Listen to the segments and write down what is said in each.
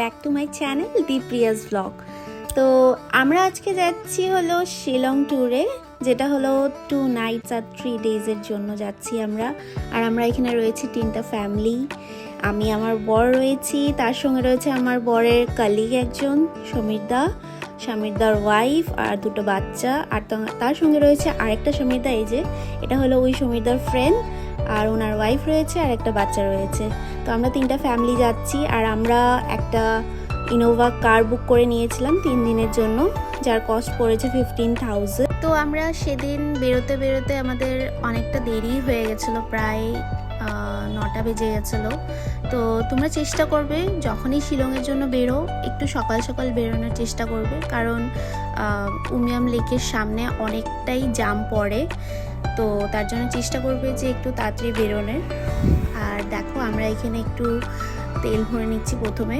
Back to my channel Priyas vlog তো আমরা আজকে যাচ্ছি হলো শিলং ট্যুরে যেটা হলো টু নাইটস আর থ্রি ডেজের জন্য যাচ্ছি আমরা। আর আমরা এখানে রয়েছি তিনটা ফ্যামিলি আমি, আমার বর রয়েছি, তার সঙ্গে রয়েছে আমার বরের কালিগ একজন, সমীরদা, সমীরদার ওয়াইফ আর দুটো বাচ্চা। আর তার সঙ্গে রয়েছে আরেকটা সমীরদা, এই যে, এটা হলো ওই সমীরদার ফ্রেন্ড আর ওনার ওয়াইফ রয়েছে আর একটা বাচ্চা রয়েছে। তো আমরা তিনটা ফ্যামিলি যাচ্ছি আর আমরা একটা ইনোভা কার বুক করে নিয়েছিলাম তিন দিনের জন্য, যার কস্ট পড়েছে ফিফটিন থাউজেন্ড তো আমরা সেদিন বেরোতে বেরোতে আমাদের অনেকটা দেরি হয়ে গেছিল, প্রায় নটা বেজে গেছিল। তো তোমরা চেষ্টা করবে, যখনই শিলংয়ের জন্য বেরো, একটু সকাল সকাল বেরোনোর চেষ্টা করবে। কারণ উমিয়াম লেকের সামনে অনেকটাই জাম পড়ে। তো তার জন্য চেষ্টা করবে যে একটু তাড়াতাড়ি বেরোনোর। আর দেখো, আমরা এখানে একটু তেল ভরে নিচ্ছি প্রথমে।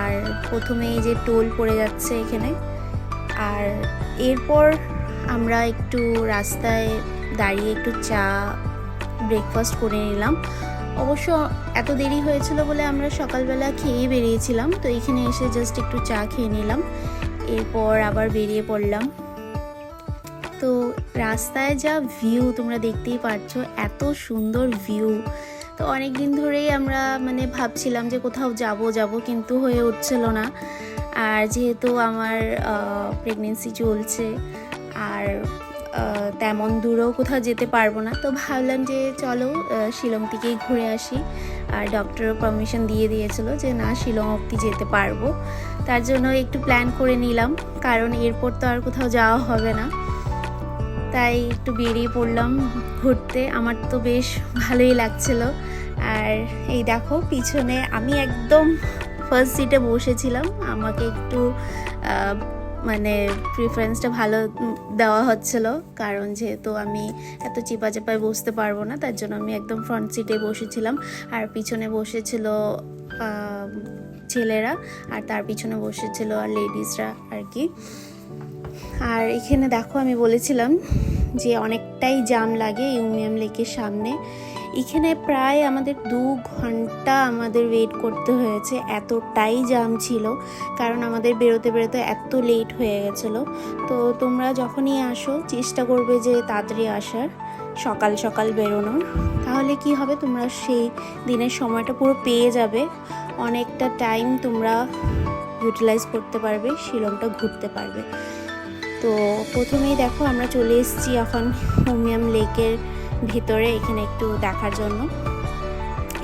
আর প্রথমে এই যে টোল পড়ে যাচ্ছে এখানে। আর এরপর আমরা একটু রাস্তায় দাঁড়িয়ে একটু চা ব্রেকফাস্ট করে নিলাম। অবশ্য এত দেরি হয়েছিল বলে আমরা সকালবেলা খেয়ে বেরিয়েছিলাম, তো এখানে এসে জাস্ট একটু চা খেয়ে নিলাম, এরপর আবার বেরিয়ে পড়লাম। তো রাস্তায় যা ভিউ তোমরা দেখতেই পাচ্ছ এত সুন্দর ভিউ তো অনেক দিন ধরেই আমরা মানে ভাবছিলাম যে কোথাও যাব যাব কিন্তু হয়ে উঠছিল না। আর যেহেতু আমার প্রেগনেন্সি চলছে, আর তেমন দূরেও কোথাও যেতে পারব না। তো ভাবলাম যে চলো শিলং থেকেই ঘুরে আসি। আর ডক্টরও পারমিশন দিয়ে দিয়েছিল যে না, শিলং অবধি যেতে পারব। তার জন্য একটু প্ল্যান করে নিলাম। কারণ এরপর তো আর কোথাও যাওয়া হবে না। তাই একটু বেরিয়ে পড়লাম ঘুরতে। আমার তো বেশ ভালোই লাগছিল। আর এই দেখো, পিছনে আমি একদম ফার্স্ট সিটে বসেছিলাম। আমাকে একটু প্রিফারেন্সটা ভালো দেওয়া হচ্ছিল। কারণ যেহেতু আমি এত চিপা চাপায় বসতে পারব না, তার জন্য আমি একদম ফ্রন্ট সিটে বসেছিলাম। আর পিছনে বসেছিল ছেলেরা, আর তার পিছনে বসেছিল আর লেডিসরা আর কি। আর এখানে দেখো আমি বলেছিলাম যে অনেকটাই জাম লাগে ইউমিয়াম লেকের সামনে। এখানে প্রায় আমাদের দু ঘণ্টা আমাদের ওয়েট করতে হয়েছে, এতটাই জাম ছিল, কারণ আমাদের বেরোতে বেরোতে এত লেট হয়ে গেছিল। তো তোমরা যখনই আসো, চেষ্টা করবে যে তাড়াতাড়ি আসার, সকাল সকাল বেরোনোর। তাহলে কি হবে, তোমরা সেই দিনের সময়টা পুরো পেয়ে যাবে। অনেকটা টাইম তোমরা ইউটিলাইজ করতে পারবে শিলংটা ঘুরতে পারবে। তো প্রথমেই দেখো আমরা চলে এসেছি এখন হোমিয়াম লেকের ভিতরে এখানে একটু দেখার জন্য।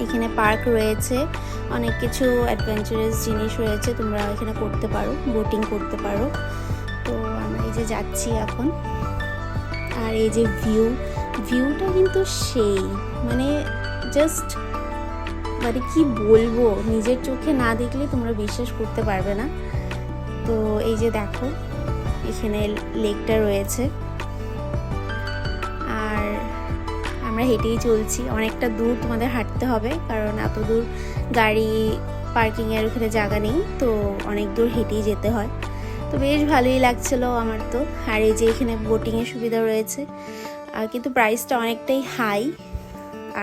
এখানে পার্ক রয়েছে, অনেক কিছু অ্যাডভেঞ্চারাস জিনিস রয়েছে তোমরা এখানে করতে পারো বোটিং করতে পারো। তো আমরা এই যে যাচ্ছি এখন। আর এই যে ভিউ ভিউটা কিন্তু সেই মানে জাস্ট মানে কি বলব, নিজের চোখে না দেখলে তোমরা বিশ্বাস করতে পারবে না। তো এই যে দেখো, এখানে লেকটা রয়েছে। আমরা হেঁটেই চলছি। অনেকটা দূর তোমাদের হাঁটতে হবে, কারণ এত দূর গাড়ি পার্কিংয়ের ওখানে জায়গা নেই, তো অনেক দূর হেঁটেই যেতে হয়। তো বেশ ভালোই লাগছিল আমার তো। আর এই যে এখানে বোটিংয়ের সুবিধা রয়েছে। আর কিন্তু প্রাইসটা অনেকটাই হাই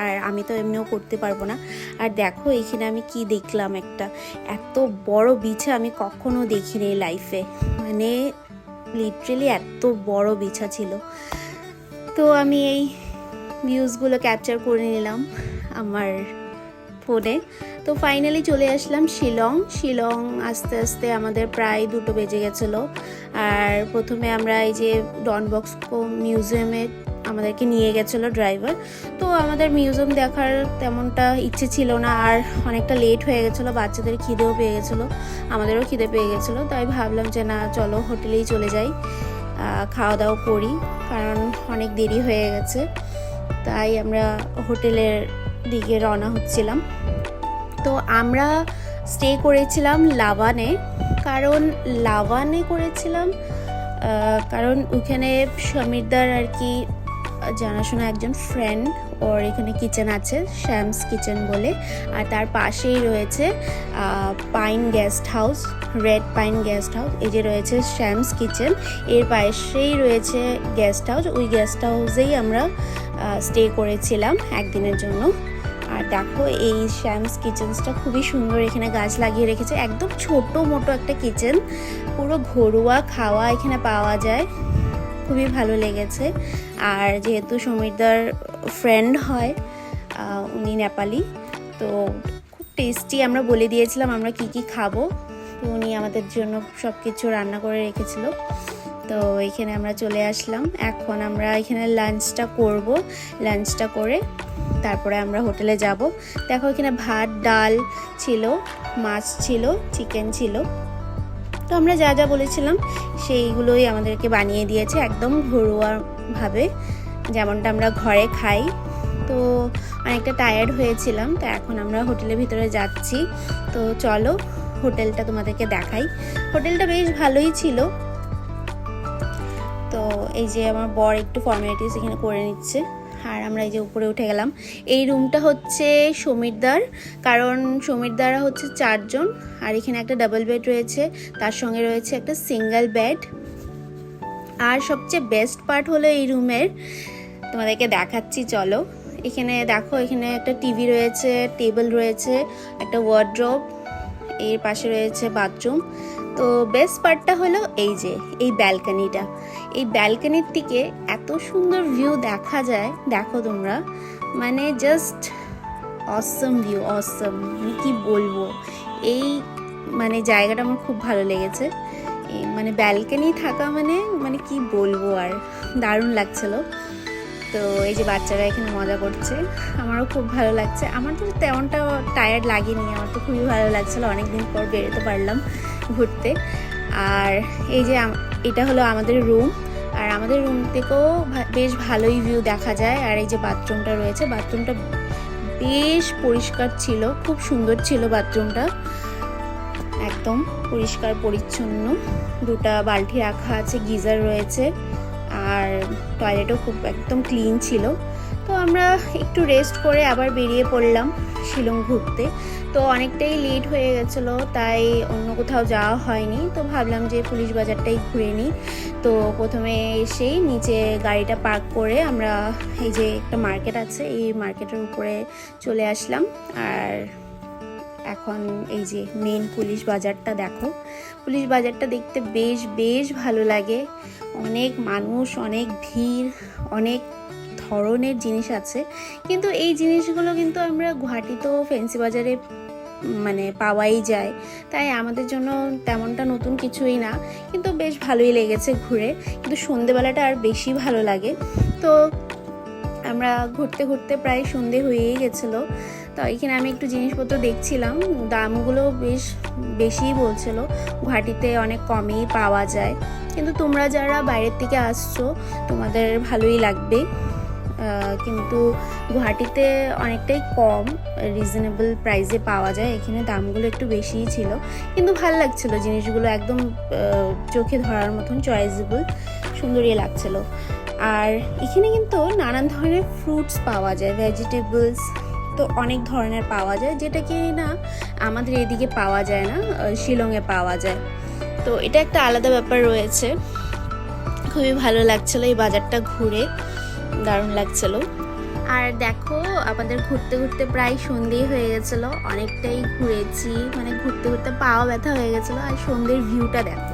আর আমি তো এমনিও করতে পারব না। আর দেখো এখানে আমি কি দেখলাম একটা, এত বড় বিছা আমি কখনো দেখিনি লাইফে মানে লিটারেলি এত বড় বিছা ছিল। তো আমি এই ভিউজগুলো ক্যাপচার করে নিলাম আমার ফোনে তো ফাইনালি চলে আসলাম শিলং। শিলং আস্তে আস্তে আমাদের প্রায় দুটো বেজে গেছিল। আর প্রথমে আমরা এই যে ডন বক্সকো মিউজিয়ামে আমাদেরকে নিয়ে গেছিল ড্রাইভার তো আমাদের মিউজিয়াম দেখার তেমনটা ইচ্ছে ছিল না, আর অনেকটা লেট হয়ে গেছিল, বাচ্চাদের খিদেও পেয়ে গেছিল, আমাদেরও খিদে পেয়ে গেছিল। তাই ভাবলাম যে না, চলো হোটেলেই চলে যাই খাওয়া দাওয়া করি, কারণ অনেক দেরি হয়ে গেছে। তাই আমরা হোটেলের দিকে রওনা হচ্ছিলাম। তো আমরা স্টে করেছিলাম লাভানে, কারণ লাভানে করেছিলাম কারণ ওখানে সমীরদার আর কি, জানাশোনা একজন ফ্রেন্ড ওর এখানে কিচেন আছে শ্যামস কিচেন বলে। আর তার পাশেই রয়েছে pine guest house red pine guest house এই যে রয়েছে শ্যামস কিচেন এর পাশেই রয়েছে গেস্ট হাউস ওই গেস্ট হাউসেই আমরা স্টে করেছিলাম একদিনের জন্য। আর দেখো, এই শ্যামস কিচেন্সটা খুবই সুন্দর। এখানে গাছ লাগিয়ে রেখেছে। একদম ছোট মোটো একটা কিচেন পুরো ঘরোয়া খাওয়া এখানে পাওয়া যায়। খুবই ভালো লেগেছে। আর যেহেতু সমীরদার ফ্রেন্ড হয় উনি নেপালি, তো খুব টেস্টি আমরা বলে দিয়েছিলাম আমরা কি কি খাব। তো উনি আমাদের জন্য সব কিছু রান্না করে রেখেছিল। তো এখানে আমরা চলে আসলাম। এখন আমরা এখানে লাঞ্চটা করব। লাঞ্চটা করে তারপরে আমরা হোটেলে যাব। দেখো এখানে ভাত, ডাল ছিল, মাছ ছিল চিকেন ছিল। তো আমরা যা যা বলেছিলাম সেইগুলোই আমাদেরকে বানিয়ে দিয়েছে একদম ঘরোয়াভাবে, যেমনটা আমরা ঘরে খাই। তো অনেকটা টায়ার্ড হয়েছিলাম, তো এখন আমরা হোটেলের ভিতরে যাচ্ছি। তো চলো হোটেলটা তোমাদেরকে দেখাই। হোটেলটা বেশ ভালোই ছিল তো এই যে আমার বর একটু ফর্মালিটিস এখানে করে নিচ্ছে। আর আমরা এই যে উপরে উঠে গেলাম। এই রুমটা হচ্ছে সমীরদার, কারণ সমীরদারা হচ্ছে চারজন। আর এখানে একটা ডাবল বেড রয়েছে, তার সঙ্গে রয়েছে একটা সিঙ্গেল বেড আর সবচেয়ে বেস্ট পার্ট হলো এই রুমের, তোমাদেরকে দেখাচ্ছি, চলো। এখানে দেখো, এখানে একটা টিভি রয়েছে টেবিল রয়েছে, একটা ওয়ার্ড্রোব এর পাশে রয়েছে বাথরুম তো বেস্ট পার্টটা হলো এই যে, এই ব্যালকানিটা এই ব্যালকানির থেকে এত সুন্দর ভিউ দেখা যায়, দেখো তোমরা। মানে জাস্ট অসম ভিউ অসম মানে কি বলব? এই মানে জায়গাটা আমার খুব ভালো লেগেছে। মানে ব্যালকানি থাকা মানে মানে কি বলব আর? দারুণ লাগছিল। তো এই যে বাচ্চারা এখানে মজা করছে, আমারও খুব ভালো লাগছে। আমার তো তেমনটা টায়ার্ড লাগেনি, আমার তো খুবই ভালো লাগছিল। অনেকদিন পর বেরোতে পারলাম। ঘুরতে। আর এই যে এটা হলো আমাদের রুম আর আমাদের রুম থেকেও বেশ ভালোই ভিউ দেখা যায়। আর এই যে বাথরুমটা রয়েছে বাথরুমটা বেশ পরিষ্কার ছিল। খুব সুন্দর ছিল বাথরুমটা একদম পরিষ্কার, পরিচ্ছন্ন। দুটা বালতি রাখা আছে, গিজার রয়েছে। আর টয়লেটও খুব একদম ক্লিন ছিল। তো আমরা একটু রেস্ট করে আবার বেরিয়ে পড়লাম শিলং ঘুরতে। তো অনেকটাই লেট হয়ে গেছিল, তাই অন্য কোথাও যাওয়া হয়নি। তো ভাবলাম যে পুলিশ বাজারটাই ঘুরে নিই। তো প্রথমে এসেই নিচে গাড়িটা পার্ক করে আমরা এই যে একটা মার্কেট আছে, এই মার্কেটের উপরে চলে আসলাম। আর এখন এই যে মেন পুলিশ বাজারটা দেখো। পুলিশ বাজারটা দেখতে বেশ বেশ ভালো লাগে। অনেক মানুষ, অনেক ভিড়, অনেক ধরনের জিনিস আছে। কিন্তু এই জিনিসগুলো কিন্তু আমরা গুয়াহাটিতেও, ফেন্সি বাজারে মানে পাওয়াই যায়। তাই আমাদের জন্য তেমনটা নতুন কিছুই না। কিন্তু বেশ ভালোই লেগেছে ঘুরে। কিন্তু সন্ধেবেলাটা আর বেশি ভালো লাগে। তো আমরা ঘুরতে ঘুরতে প্রায় সন্ধে হয়েই গেছিল। তো এখানে আমি একটু জিনিসপত্র দেখছিলাম। দামগুলো বেশ বেশিই বলছিল। গুয়াহাটিতে অনেক কমই পাওয়া যায়। কিন্তু তোমরা যারা বাইরের থেকে আসছো, তোমাদের ভালোই লাগবে। কিন্তু গুয়াহাটিতে অনেকটাই কম রিজনেবল প্রাইসে পাওয়া যায়। এখানে দামগুলো একটু বেশিই ছিল। কিন্তু ভালো লাগছিল, জিনিসগুলো একদম চোখে ধরার মতন চয়েসেবল সুন্দরই লাগছিল। আর এখানে কিন্তু নানান ধরনের ফ্রুটস পাওয়া যায় ভেজিটেবলস তো অনেক ধরনের পাওয়া যায়, যেটা কি না আমাদের এদিকে পাওয়া যায় না শিলংয়ে পাওয়া যায়। তো এটা একটা আলাদা ব্যাপার রয়েছে। খুবই ভালো লাগছিল এই বাজারটা ঘুরে। দারুণ লাগছিল। আর দেখো, আমাদের ঘুরতে ঘুরতে প্রায় সন্ধেই হয়ে গেছিল। অনেকটাই ঘুরেছি মানে ঘুরতে ঘুরতে পাওয়া ব্যথা হয়ে গেছিল আর সন্ধ্যের ভিউটা দেখো।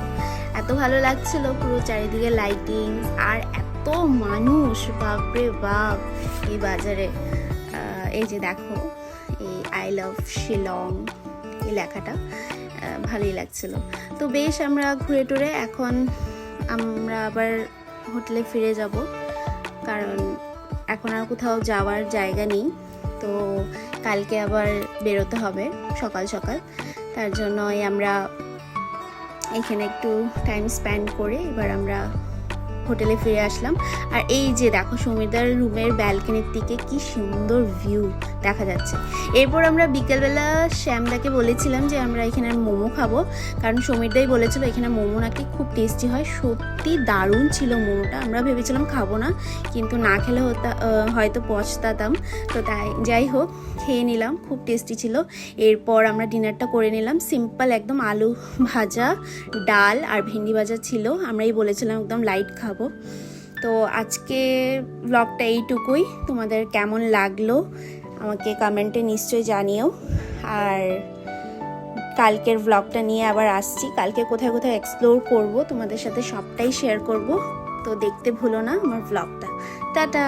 এত ভালো লাগছিল, পুরো চারিদিকে লাইটিং আর এত মানুষ, বাপরে বাপ, এই বাজারে। এই যে দেখো, এই আই লাভ শিলং এই লেখাটা ভালোই লাগছিল। তো বেশ, আমরা ঘুরে টুরে এখন আমরা আবার হোটেলে ফিরে যাব। কারণ এখন আর কোথাও যাওয়ার জায়গা নেই। তো কালকে আবার বেরোতে হবে সকাল সকাল। তার জন্যই আমরা এখানে একটু টাইম স্পেন্ড করে এবার আমরা হোটেলে ফিরে আসলাম। আর এই যে দেখো সমীরদার রুমের ব্যালকনির দিকে কি সুন্দর ভিউ দেখা যাচ্ছে। এরপর আমরা বিকেলবেলা শ্যামদাকে বলেছিলাম যে আমরা এখানে মোমো খাব। কারণ সমীরদাই বলেছিল এখানে মোমো নাকি খুব টেস্টি হয়। সত্যি দারুণ ছিল মোমোটা। আমরা ভেবেছিলাম খাব না, কিন্তু না খেলে হয়তো পচতাতাম তো তাই, যাই হোক, খেয়ে নিলাম, খুব টেস্টি ছিল। এরপর আমরা ডিনারটা করে নিলাম। সিম্পল একদম আলু ভাজা, ডাল আর ভেন্ডি ভাজা ছিল। আমরাই বলেছিলাম একদম লাইট খাব। তো আজকে ব্লগটা এইটুকুই। তোমাদের কেমন লাগল? আমাকে কমেন্টে নিশ্চয়ই জানিও। আর কালকের ব্লগটা নিয়ে আবার আসছি। কালকে কোথায় কোথায় এক্সপ্লোর করব, তোমাদের সাথে সবটাই শেয়ার করব। তো দেখতে ভুলো না আমার ব্লগটা টাটা!